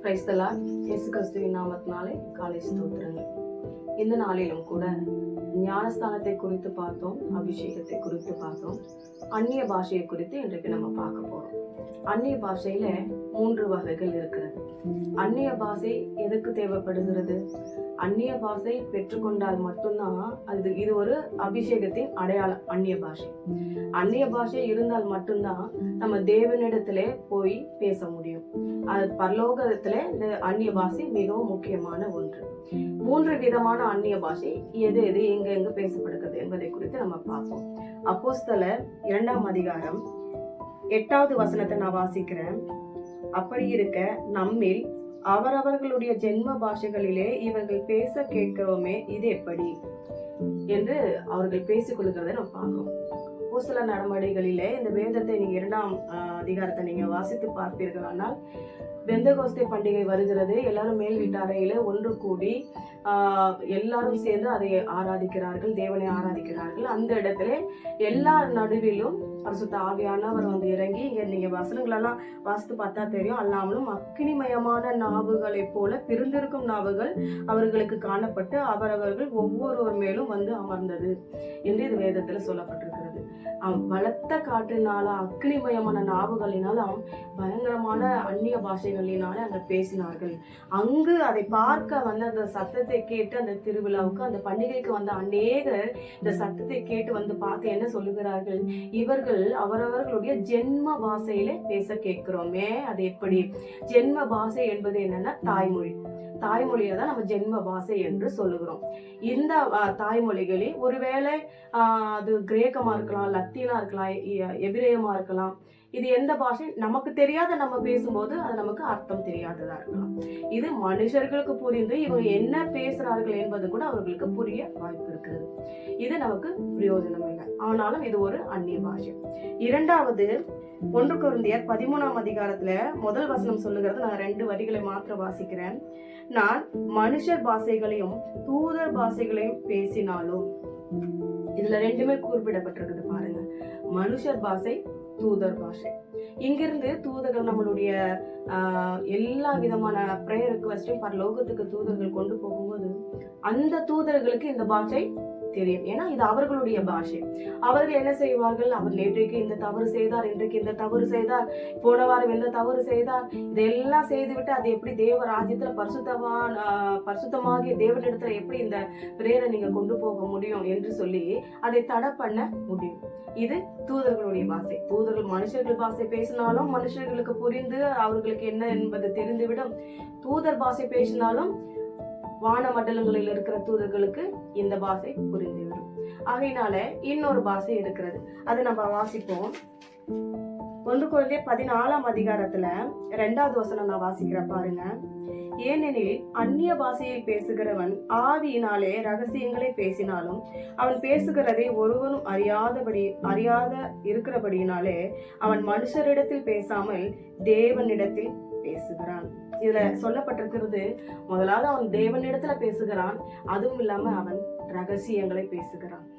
கிரைஸ்தலா இயேசு கிறிஸ்துவின் நாமத்தினாலே காலை ஸ்தோத்திரங்கள் இந்த நாளிலும் கூட ஞானஸ்தானத்தை குறித்து பார்த்தோம் அபிஷேகத்தை குறித்து பார்த்தோம் அந்நிய பாஷையை குறித்து இன்றைக்கு நம்ம பார்க்க போறோம் அந்நிய பாஷையில மூன்று வகைகள் இருக்கிறது. அந்நிய பாஷை எதுக்கு தேவைப்படுகிறது? அந்நிய பாஷை பெற்றுக்கொண்டால் மட்டும்தான் அது இது ஒரு அபிஷேகத்தின் அடையாளம் அந்நிய பாஷை. அந்நிய பாஷை இருந்தால் மட்டும்தான் நம்ம தேவனிடத்திலே போய் பேச முடியும். அது பரலோகத்துல இந்த அந்நிய பாஷை மிகவும் முக்கியமான ஒன்று. மூன்று விதமான அந்நிய பாஷை எது எது எங்க எங்க பேசப்படுகிறது என்பதை குறித்து நம்ம பார்ப்போம். அப்போஸ்தல இரண்டாம் அதிகாரம் எட்டாவது வசனத்தை நான் வாசிக்கிறேன். அப்படி இருக்க நம்மில் அவரவர்களுடைய ஜென்ம பாஷைகளிலே இவர்கள் பேச கேட்கிறோமே இது எப்படி? என்று அவர்கள் பேசிக்கொள்கிறத நம்ம பார்க்கிறோம். அப்போஸ்தல நடவடிக்கைகளிலே இந்த வேதத்தை நீங்கள் இரண்டாம் அதிகாரத்தை நீங்கள் வாசித்து பார்ப்பீர்கள். ஆனால் பெந்தகோஸ்தே பண்டிகை வருகிறது. எல்லாரும் மேல் வீட்டாரையில் ஒன்று கூடி எல்லாரும் சேர்ந்து அதை ஆராதிக்கிறார்கள் தேவனை ஆராதிக்கிறார்கள். அந்த இடத்துல எல்லார் நடுவிலும் பரிசுத்த ஆவியானவர் வந்து இறங்கி இங்கே நீங்கள் வசனங்களெல்லாம் வாசித்து பார்த்தா தெரியும். அல்லாமலும் அக்னிமயமான நாவுகளைப் போல பிரிந்திருக்கும் நாவுகள் அவர்களுக்கு காணப்பட்டு அவரவர்கள் ஒவ்வொருவர் மேலும் வந்து அமர்ந்தது என்று இது வேதத்தில் சொல்லப்பட்டிருக்கிறது. அவ் பலத்த காற்றினால அக்னிமயமான நாவுகளினாலும் பயங்கரமான அந்நிய பாஷைகளினால அங்க பேசினார்கள். அங்கு அதை பார்க்க வந்த அந்த சத்தத்தை கேட்டு அந்த திருவிழாவுக்கு அந்த பண்டிகைக்கு வந்த அநேகர் இந்த சத்தத்தை கேட்டு வந்து பார்த்து என்ன சொல்லுகிறார்கள்? இவர்கள் அவரவர்களுடைய ஜென்ம பாஷையிலே பேச கேட்கிறோமே அது எப்படி? ஜென்ம பாஷை என்பது என்னன்னா தாய்மொழி. தாய்மொழியை தான் நம்ம ஜென்ம பாஷை என்று சொல்லுகிறோம். இந்த தாய்மொழிகளில் ஒருவேளை அது கிரேக்கமா இருக்கலாம் லத்தீனா இருக்கலாம் எ- எபிரேயமா இருக்கலாம் இது எந்த பாஷை நமக்கு தெரியாத நம்ம பேசும்போது அது நமக்கு அர்த்தம் தெரியாததா இருக்கலாம். இது மனுஷர்களுக்கு புரிந்து இவங்க என்ன பேசுறார்கள் என்பது கூட அவர்களுக்கு புரிய வாய்ப்பு இருக்கிறது இது நமக்கு பிரயோஜனம். ஆனாலும் இது ஒரு அந்நிய பாஷை இரண்டாவது ஒன்று குருந்தியர் பதிமூணாம் அதிகாரத்துல முதல் வசனம் சொல்லுகிறது. நான் ரெண்டு வரிகளை மாத்திரம் வாசிக்கிறேன். நான் மனுஷர் பாஷைகளையும் தூதர் பாஷைகளையும் பேசினாலும் இதுல ரெண்டுமே குறிப்பிடப்பட்டிருக்குது பாருங்க. மனுஷர் பாஷை தூதர் பாஷை. இங்கிருந்து தூதர்கள் நம்மளுடைய எல்லா விதமான ப்ரேயர் ரிக்வஸ்டையும் பரலோகத்துக்கு தூதர்கள் கொண்டு போகும்போது அந்த தூதர்களுக்கு இந்த பாஷை தெரியும். ஏன்னா இது அவர்களுடைய பாஷை. அவர்கள் என்ன செய்வார்கள்? அவர் நேற்றைக்கு இந்த தவறு செய்தார் இன்றைக்கு இந்த தவறு செய்தார் போன வாரம் இந்த தவறு செய்தார்? இதெல்லாம் செய்துவிட்டு அது எப்படி தேவ ராஜ்யத்துல பரிசுத்தமான பரிசுத்தமாகிய தேவனிடத்துல எப்படி இந்த பிரேரை நீங்க கொண்டு போக முடியும் என்று சொல்லி அதை தடை பண்ண முடியும். இது தூதர்களுடைய பாஷை. தூதர்கள் மனுஷர்கள் பாஷை பேசினாலும் மனுஷர்களுக்கு புரிந்து அவர்களுக்கு என்ன என்பது தெரிந்துவிடும். தூதர் பாஷை பேசினாலும் வான மண்டலங்களில் இருக்கிற தூதர்களுக்கு இந்த பாஷை புரிந்துவிடும். ஆகையினால இன்னொரு பாஷை இருக்கிறது. அது நம்ம வாசிப்போம். ஒன்று குழந்தை பதினாலாம் அதிகாரத்துல ரெண்டாவது வசனம் நான் வாசிக்கிறேன் பாருங்க. ஏனெனில் அந்நிய பாஷையில் பேசுகிறவன் ஆவியினாலே ரகசியங்களை பேசினாலும் அவன் பேசுகிறதை ஒருவனும் அறியாதபடி அறியாத இருக்கிறபடியினாலே அவன் மனுஷரிடத்தில் பேசாமல் தேவனிடத்தில் பேசுகிறான். இதுல சொல்லப்பட்டிருக்கிறது முதலாவது அவன் தேவனிடத்துல பேசுகிறான் அதுவும் இல்லாம அவன் ரகசியங்களை பேசுகிறான்.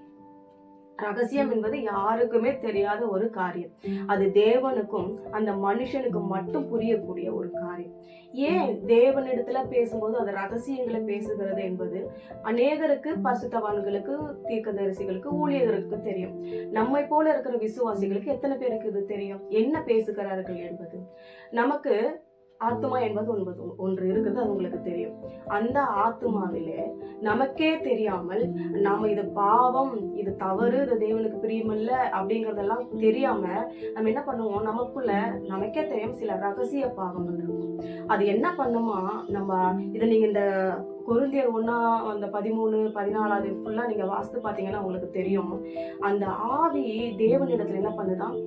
ரகசியம் என்பது யாருக்குமே தெரியாத ஒரு காரியம். அது தேவனுக்கும் அந்த மனுஷனுக்கும் மட்டும் புரியக்கூடிய ஒரு காரியம். ஏன் தேவனிடத்துல பேசும்போது அது ரகசியங்களை பேசுகிறது என்பது? அநேகருக்கு பரிசுத்தவான்களுக்கு தீர்க்கதரிசிகளுக்கு ஊழியர்களுக்கு தெரியும். நம்மை போல இருக்கிற விசுவாசிகளுக்கு எத்தனை பேருக்கு இது தெரியும்? என்ன பேசுகிறார்கள் என்பது? நமக்கு ஆத்மா என்பது ஒன்பது ஒன்று இருக்குது அது உங்களுக்கு தெரியும். அந்த ஆத்மாவிலே நமக்கே தெரியாமல் நாம இது பாவம் இது தவறு இது தேவனுக்கு பிரியமில்ல அப்படிங்கிறதெல்லாம் தெரியாம நம்ம என்ன பண்ணுவோம்? நமக்குள்ள நமக்கே தெரியும் சில ரகசிய பாவங்கள் இருக்கும். அது என்ன பண்ணுமா? நம்ம இதை நீங்க இந்த கொருந்தியர் ஒன்றா அந்த பதிமூணு பதினாலாவது ஃபுல்லாக நீங்கள் வாஸ்து பார்த்தீங்கன்னா உங்களுக்கு தெரியும். அந்த ஆவி தேவனிடத்தில் என்ன பண்ணுதான்?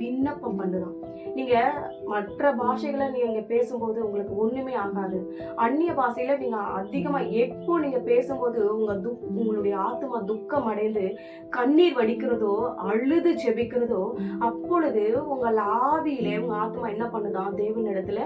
விண்ணப்பம் பண்ணுதான். நீங்கள் மற்ற பாஷைகளை நீங்கள் பேசும்போது உங்களுக்கு ஒன்றுமே ஆகாது. அந்நிய பாஷையில் நீங்கள் அதிகமாக எப்போ நீங்கள் பேசும்போது உங்கள் துக் உங்களுடைய ஆத்மா துக்கம் அடைந்து கண்ணீர் வடிக்கிறதோ அழுது ஜெபிக்கிறதோ அப்பொழுது உங்கள் ஆவியிலே உங்கள் ஆத்மா என்ன பண்ணுதான்? தேவனிடத்தில்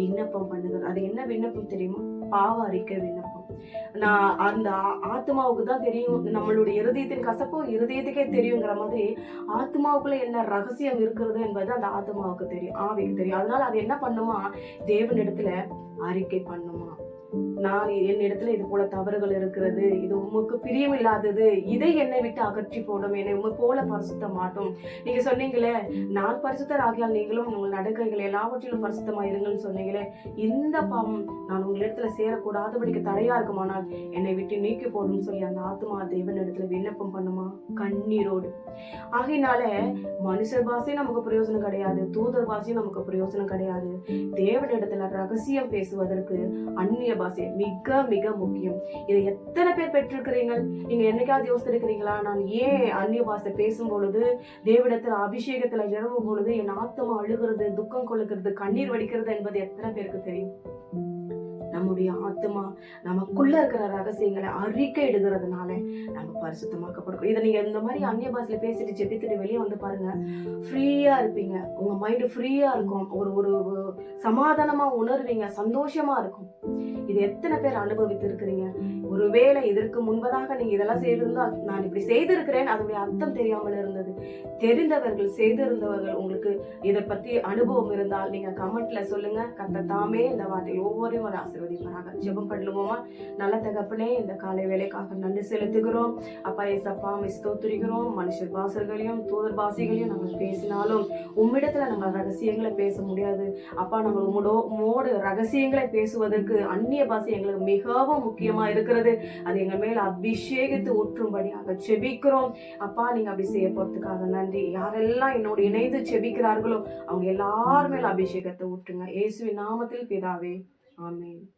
விண்ணப்பம் பண்ணுது. அது என்ன விண்ணப்பம் தெரியுமா? பாவ அறிக்கை விண்ணப்பம். நான் அந்த ஆத்மாவுக்கு தான் தெரியும். நம்மளுடைய இருதயத்தின் கசப்போ இருதயத்துக்கே தெரியுங்கிற மாதிரி ஆத்மாவுக்குள்ள என்ன ரகசியம் இருக்கிறது என்பது அந்த ஆத்மாவுக்கு தெரியும். ஆவிக்கு தெரியும். அதனால அது என்ன பண்ணுமா? தேவனிடத்துல அறிக்கை பண்ணுமா? நான் என் இடத்துல இது போல தவறுகள் இருக்கிறது. இது உமக்கு பிரியமில்லாதது. இதை என்னை விட்டு அகற்றி போடும். என்னை உமை போல பரிசுத்த மாட்டோம். நீங்க சொன்னீங்களே நான் பரிசுத்தர் ஆகியால் நீங்களும் உங்கள் நடக்கைகள் எல்லாவற்றிலும் பரிசுத்தமா இருங்கள்னு சொன்னீங்களே இந்த பாவம் நான் உங்களிடத்துல சேரக்கூடாதபடிக்கு தடையா இருக்குமானால் என்னை விட்டு நீக்கி போடும் சொல்லி அந்த ஆத்மா தேவனிடத்துல விண்ணப்பம் பண்ணுமா? கண்ணீரோடு. ஆகையினால மனுஷர் பாசையும் நமக்கு பிரயோஜனம் கிடையாது. தூதர் பாசையும் நமக்கு பிரயோஜனம் கிடையாது. தேவனிடத்துல ரகசியம் பேசுவதற்கு அந்நிய பாஷை மிக மிக முக்கியம். இதை எத்தனை பேர் பெற்றிருக்கிறீங்க நீங்க என்னைக்காவது யோசித்திருக்கிறீங்களா? நான் ஏன் அந்நிய பாஷை பேசும் பொழுது தேவிடத்தில் அபிஷேகத்துல நிரம்பும் பொழுது என் ஆத்தமா அழுகிறது துக்கம் கொள்ளுகிறது கண்ணீர் வடிக்கிறது என்பது எத்தனை பேருக்கு தெரியும்? நம்முடைய ஆத்மா நமக்குள்ள இருக்கிற ரகசியங்களை அறிக்கை இடுகிறதுனால நம்ம பரிசுத்தமாக்கப்படுறோம் இதை நீங்க இந்த மாதிரி அந்நிய பாஷையில பேசிட்டு ஜெபித்துட்டு வெளியே வந்து பாருங்க. ஃப்ரீயா இருப்பீங்க. உங்க மைண்டு ஃப்ரீயா இருக்கும். ஒரு ஒரு சமாதானமா உணர்வீங்க. சந்தோஷமா இருக்கும். இது எத்தனை பேர் அனுபவித்து இருக்கிறீங்க ஒருவேளை இதற்கு முன்பதாக நீங்க இதெல்லாம் செய்திருந்தால் நான் இப்படி செய்திருக்கிறேன். அதனுடைய அர்த்தம் தெரியாமல் இருந்தது. தெரிந்தவர்கள் செய்திருந்தவர்கள் உங்களுக்கு இதை பத்தி அனுபவம் இருந்தால் நீங்க கமெண்ட்ல சொல்லுங்க. கத்த தாமே இந்த வார்த்தையில் ஒவ்வொரு ஒரு ஆசீர்வதிப்பாராக ஜெபம் பண்ணுவோமா? நல்ல தகப்பனே இந்த காலை வேலைக்காக நன்றி செலுத்துகிறோம். அப்பா ஏசப்பா ஸ்தோத்திரிக்கிறோம். மனுஷர் பாசர்களையும் தூதர் பாசிகளையும் நாங்கள் பேசினாலும் உம்மிடத்துல நாங்கள் ரகசியங்களை பேச முடியாது. அப்பா நாங்கள் உம்மோட உம்மோடு ரகசியங்களை பேசுவதற்கு அந்நிய பாஷை எங்களுக்கு மிகவும் முக்கியமா இருக்கிறது. அது எங்கள் மேல் அபிஷேகித்து ஊற்றும்படியாக செபிக்கிறோம் அப்பா நீங்க அப்படி செய்ய போறதுக்காக நன்றி. யாரெல்லாம் என்னோடு இணைந்து செபிக்கிறார்களோ அவங்க எல்லாருமே அபிஷேகத்தை ஊற்றுங்க. இயேசுவின் நாமத்தில் பிதாவே. Amém.